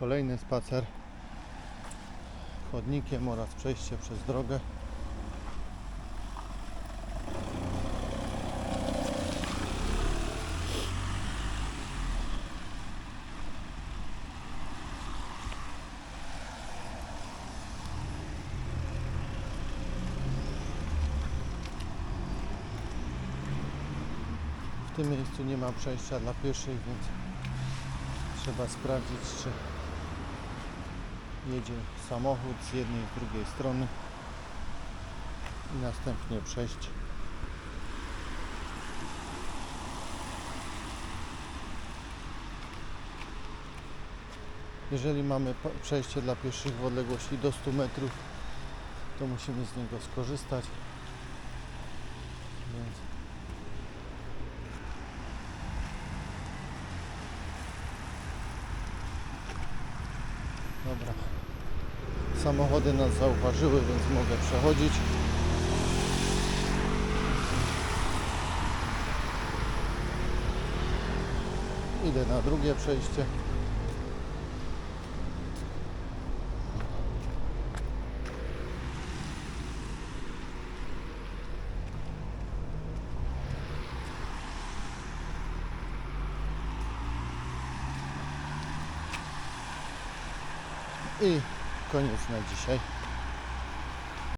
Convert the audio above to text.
Kolejny spacer chodnikiem oraz przejście przez drogę. W tym miejscu nie ma przejścia dla pieszych, więc trzeba sprawdzić, czy jedzie samochód z jednej i drugiej strony i następnie przejść. Jeżeli mamy przejście dla pieszych w odległości do 100 metrów, to musimy z niego skorzystać. Więc Dobra. Samochody nas zauważyły, więc mogę przechodzić. Idę na drugie przejście. I koniec na dzisiaj.